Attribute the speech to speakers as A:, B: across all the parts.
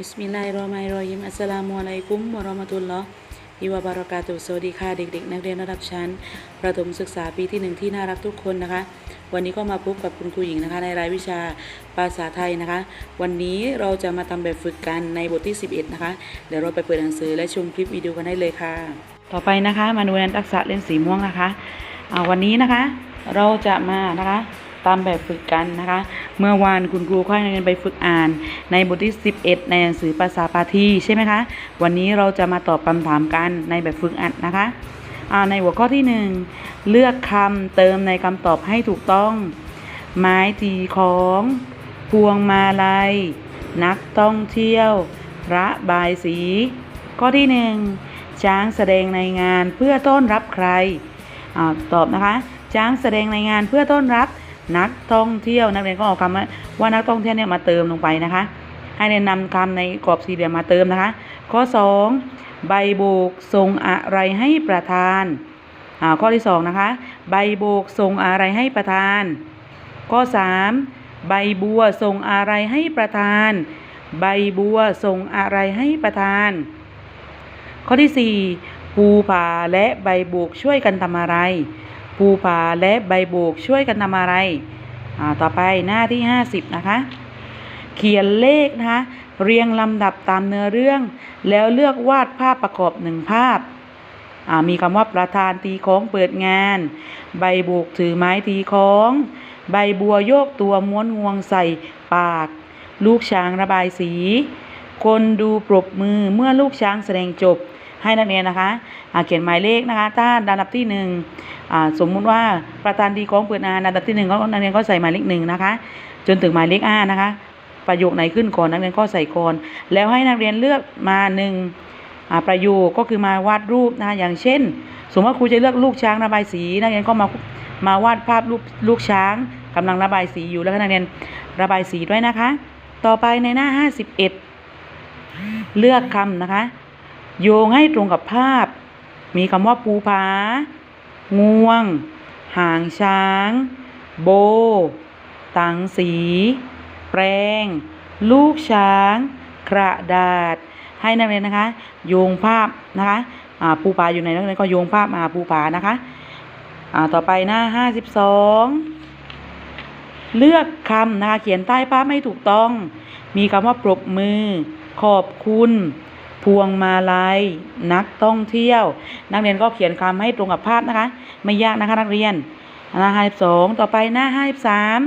A: บิสมิลลาฮิรเราะห์มานิรเราะฮีมอัสสลามุอะลัยกุมวะเราะมะตุลลอฮฮิวะบารากาตุสวัสดีค่ะเด็กๆ นักเรียนระดับชั้น ประถมศึกษาปีที่หนึ่งที่น่ารักทุกคนนะคะ วันนี้ก็มาพบกับคุณครูหญิงนะคะ ในรายวิชาภาษาไทยนะคะ วันนี้เราจะมาทำแบบฝึกกันในบทที่ 11 นะคะ เดี๋ยวเราไปเปิดหนังสือและชมคลิปวิดีโอกันได้เลยค่ะ ต่อไปนะคะ มาดูนันทักษะเล่นสีม่วงนะคะวันนี้นะคะ เราจะมานะคะตามแบบฝึกกันนะคะ เมื่อวานคุณครูค่อยนักเรียนไปฝึกอ่าน ในบทที่ 11 ในหนังสือภาษาปาทีใช่ไหมคะ วันนี้เราจะมาตอบคำถามกันในแบบฝึกอ่านนะคะในหัวข้อที่ 1 เลือกคำเติมในคำตอบให้ถูกต้อง ไม้ตีของ พวงมาลัย นักท่องเที่ยวระบายสี ข้อที่หนึ่งช้างแสดงในงานเพื่อต้อนรับใครอตอบนะคะ ช้างแสดงในงานเพื่อต้อนรับ นักท่องเที่ยวนักเรียนก็เอาคำว่านักท่องเที่ยวเนี่ยมาเติมลงไปนะคะ ให้เรียนนำคำในกรอบสี่เหลี่ยมมาเติมนะคะ ข้อ 2 ใบโบกส่งอะไรให้ประธานข้อที่สองนะคะใบโบกส่งอะไรให้ประธาน ข้อ 3 ใบบัวส่งอะไรให้ประธาน ใบบัวส่งอะไรให้ประธาน ข้อที่4ภูผาและใบโบกช่วยกันทำอะไร ภูผาและใบโบกช่วยกันทำอะไรอ่าต่อไปหน้าที่50นะคะ เขียนเลขนะคะ เรียงลำดับตามเนื้อเรื่อง แล้วเลือกวาดภาพประกอบหนึ่งภาพมีคำว่าประธานตีของเปิดงาน ใบโบกถือไม้ตีของ ใบบัวโยกตัวม้วนงวงใส่ปาก ลูกช้างระบายสี คนดูปรบมือเมื่อลูกช้างแสดงจบ ให้นักเรียนนะคะเขียนหมายเลขนะคะถ้าลำดับที่หนึ่งสมมุติว่าประธานดีของเปิดงานลำดับที่หนึ่งก็นักเรียนก็ใส่หมายเลขหนึ่งนะคะ จนถึงหมายเลขห้านะคะ ประโยคไหนขึ้นก่อนนักเรียนก็ใส่ก่อนแล้วให้นักเรียนเลือกมาหนึ่งประโยคก็คือมาวาดรูปนะคะอย่างเช่น สมมติว่าครูจะเลือกลูกช้างระบายสีนักเรียนก็มามาวาดภาพรูปลูกช้างกำลังระบายสีอยู่แล้วนักเรียนระบายสีด้วยนะคะ ต่อไปในหน้า 51 เลือกคำนะคะ โยงให้ตรงกับภาพ มีคำว่าภูผางวง หางช้าง โบ ตังสี แปรงลูกช้าง กระดาษ ให้นักเรียนนะคะ โยงภาพนะคะภูผาอยู่ในนักเรียนก็โยงภาพมาภูผานะคะต่อไปหน้าห้าสิบสองเลือกคำนะคะเขียนใต้ภาพไม่ถูกต้อง มีคำว่าปรบมือ ขอบคุณ พวงมาลัยนักท่องเที่ยว นักเรียนก็เขียนคำให้ตรงกับภาพนะคะ ไม่ยากนะคะนักเรียนหน้าห้าสิบสองต่อไปหน้าห้าสิบสาม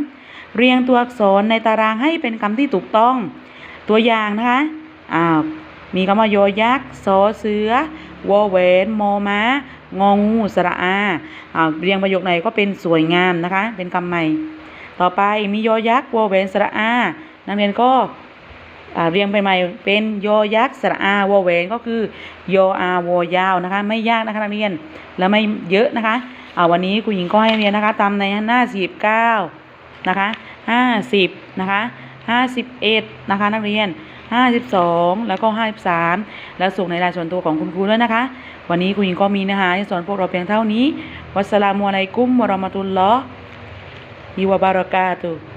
A: เรียงตัวอักษรในตารางให้เป็นคำที่ถูกต้อง ตัวอย่างนะคะอ้าวมีคำว่ายอยักษ์สอเสือวอแหวนมอม้างองูสระอาอ้าวเรียงประโยคไหนก็เป็นสวยงามนะคะ เป็นคำใหม่ ต่อไปมียอยักษ์วอแหวนสระอา นักเรียนก็ เรียงไปใหม่เป็นยอยักษ์สระอาวอแหวนก็คือยออาวอยาวนะคะ ไม่ยากนะคะนักเรียนแล้วไม่เยอะนะคะอ่าวันนี้ครูหญิงก็ให้เรียนนะคะตามในหน้าสิบเก้านะคะห้าสิบนะคะห้าสิบเอ็ดนะคะนักเรียนห้าสิบสองแล้วก็ห้าสิบสามแล้วส่งในรายส่วนตัวของคุณครูด้วยนะคะ วันนี้ครูหญิงก็มีเนื้อหาที่สอนพวกเราเพียงเท่านี้วัสสลามุอะลัยกุมวะราะมะตุลลอฮิวะบารากาตุ